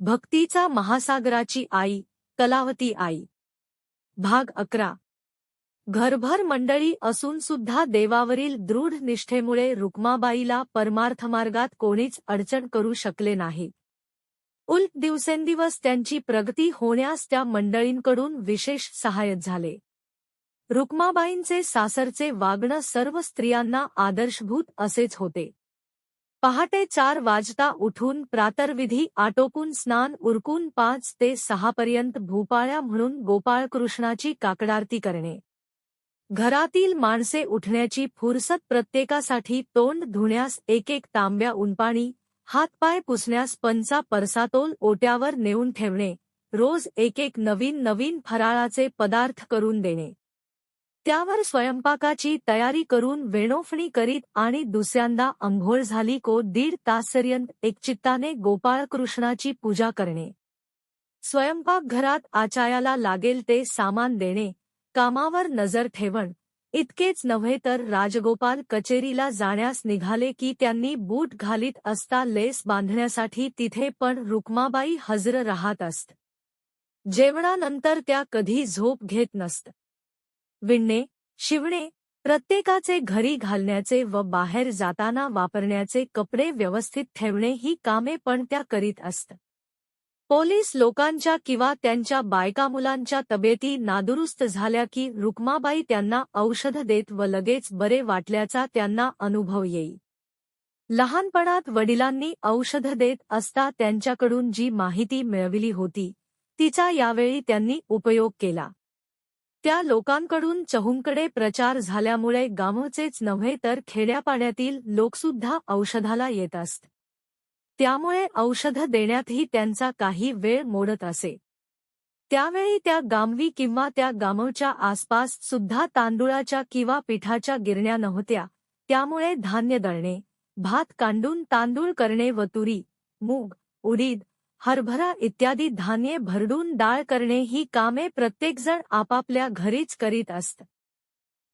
भक्तीचा महासागराची आई कलावती आई. भाग अकरा. घरभर मंडळी असून सुद्धा देवावरील दृढ निष्ठेमुळे रुक्माबाईला परमार्थमार्गात कोणीच अडचण करू शकले नाही. उलट दिवसेंदिवस त्यांची प्रगती होण्यास त्या मंडळींकडून विशेष सहाय्य झाले. रुक्माबाईंचे सासरचे वागणं सर्व स्त्रियांना आदर्शभूत असेच होते. पहाटे चार वाजता उठून प्रातर्विधी आटोपून स्नान उरकून पाच ते सहापर्यंत भूपाळ्या म्हणून गोपाळकृष्णाची काकडारती करणे. घरातील माणसे उठण्याची फुरसत प्रत्येकासाठी तोंड धुण्यास एक एक तांब्या उनपाणी हातपाय पुसण्यास पंचा परसातोल ओट्यावर नेऊन ठेवणे रोज एक एक नवीन नवीन फराळाचे पदार्थ करून देणे. त्यावर स्वयंपाकाची तयारी करून वेणोफणी करीत आणि दुसऱ्यांदा अंघोळ झाली को दीड तासपर्यंत एकचित्ताने गोपाळकृष्णाची पूजा करणे. स्वयंपाकघरात आचायाला लागेल ते सामान देणे कामावर नजर ठेवण इतकेच नव्हे तर राजगोपाल कचेरीला जाण्यास निघाले की त्यांनी बूट घालीत असता लेस बांधण्यासाठी तिथे पण रुक्माबाई हजर राहत असत. जेवणानंतर त्या कधी झोप घेत नसत. विणणे शिवणे प्रत्येकाचे घरी घालण्याचे व बाहेर जाताना वापरण्याचे कपडे व्यवस्थित ठेवणे ही कामे पण त्या करीत असत. पोलीस लोकांच्या किंवा त्यांच्या बायका मुलांच्या तब्येती नादुरुस्त झाल्या की रुक्माबाई त्यांना औषध देत व लगेच बरे वाटल्याचा त्यांना अनुभव येई लहानपणात वडिलांनी औषध देत असता त्यांच्याकडून जी माहिती मिळविली होती तिचा यावेळी त्यांनी उपयोग केला. त्या लोकांकडून चहूंकडे प्रचार झाल्यामुळे गावचेच नव्हे तर खेड्यापाड्यातील लोकसुद्धा औषधाला येत असत. त्यामुळे औषध देण्यातही त्यांचा काही वेळ मोडत असे. त्यावेळी त्या गामवी किंवा त्या गामवच्या आसपास सुद्धा तांदुळाच्या किंवा पिठाच्या गिरण्या नव्हत्या. त्यामुळे धान्य दळणे भात कांडून तांदूळ करणे व तुरी मूग उडीद हरभरा इत्यादी धान्ये भरडून डाळ करणे ही कामे प्रत्येकजण आपापल्या घरीच करीत असत.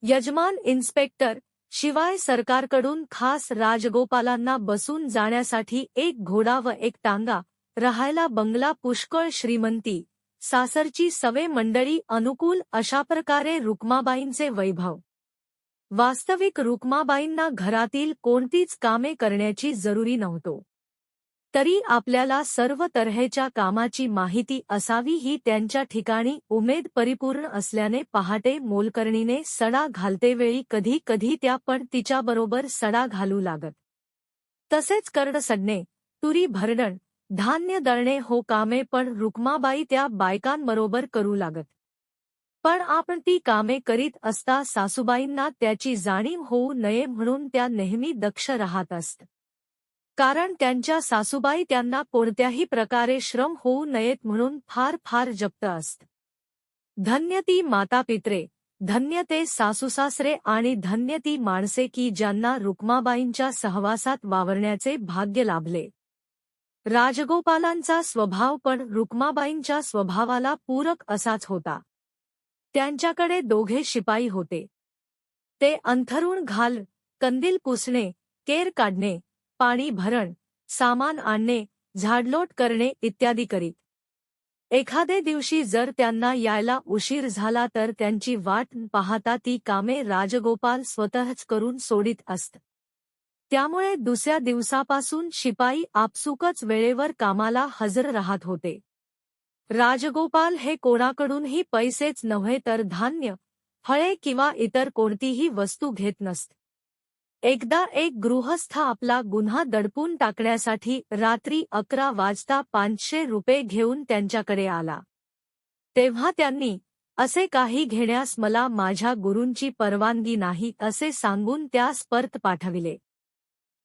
यजमान इन्स्पेक्टर शिवाय सरकारकडून खास राजगोपालांना बसून जाण्यासाठी एक घोडा व एक टांगा राहायला बंगला पुष्कळ श्रीमंती सासरची सवे मंडळी अनुकूल अशा प्रकारे रुक्माबाईंचे वैभव. वास्तविक रुक्माबाईंना घरातील कोणतीच कामे करण्याची जरुरी नव्हतो. तरी आपल्याला सर्व तऱ्हेच्या कामाची माहिती असावी ही त्यांच्या ठिकाणी उमेद परिपूर्ण असल्याने पहाटे मोलकर्णीने सडा घालतेवेळी कधी कधी त्या पण तिच्याबरोबर सडा घालू लागत. तसेच कर्ण सडणे तुरी भरडण धान्य दळणे हो कामे पण रुक्माबाई त्या बायकांबरोबर करू लागत. पण आपण ती कामे करीत असता सासूबाईंना त्याची जाणीव होऊ नये म्हणून त्या नेहमी दक्ष राहत असत. कारण त्यांच्या सासूबाई त्यांना कोणत्याही प्रकारे श्रम होऊ नयेत म्हणून फार फार जप्त असत. धन्य ती मातापित्रे धन्य ते सासूसासरे आणि धन्य ती माणसे की ज्यांना रुक्माबाईंच्या सहवासात वावरण्याचे भाग्य लाभले. राजगोपालांचा स्वभाव पण रुक्माबाईंच्या स्वभावाला पूरक असाच होता. त्यांच्याकडे दोघे शिपाई होते. ते अंथरुण घाल कंदील पुसणे केर काढणे पाणी भरण सामान आणणे झाडलोट करणे इत्यादी करीत. एखादे दिवशी जर त्यांना यायला उशीर झाला तर त्यांची वाट पाहता ती कामे राजगोपाल स्वतःच करून सोडित असत. त्यामुळे दुसऱ्या दिवसापासून शिपाई आपसुकच वेळेवर कामाला हजर राहत होते. राजगोपाल हे कोणाकडूनही पैसेच नव्हे तर धान्य फळे किंवा इतर कोणतीही वस्तू घेत नसत. एकदा एक गृहस्थ आपला गुन्हा दडपून टाकण्यासाठी रात्री अकरा वाजता पाचशे रुपये घेऊन त्यांच्याकडे आला. तेव्हा त्यांनी असे काही घेण्यास मला माझ्या गुरूंची परवानगी नाही असे सांगून त्यास परत पाठविले.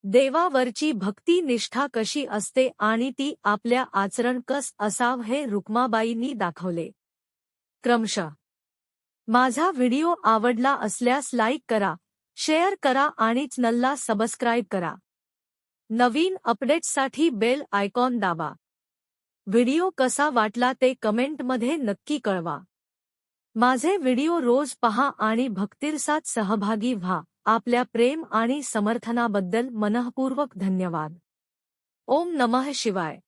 देवावरची भक्ती निष्ठा कशी असते आणि ती आपल्या आचरण कस असाव हे रुक्माबाईंनी दाखवले. क्रमश माझा व्हिडिओ आवडला असल्यास लाईक करा शेअर करा आणि चॅनलला सबस्क्राईब करा. नवीन अपडेट्ससाठी बेल आयकॉन दाबा. व्हिडिओ कसा वाटला ते कमेंटमध्ये नक्की कळवा. माझे व्हिडिओ रोज पहा आणि भक्तिरसात सहभागी व्हा. आपल्या प्रेम आणि समर्थनाबद्दल मनःपूर्वक धन्यवाद. ओम नमः शिवाय.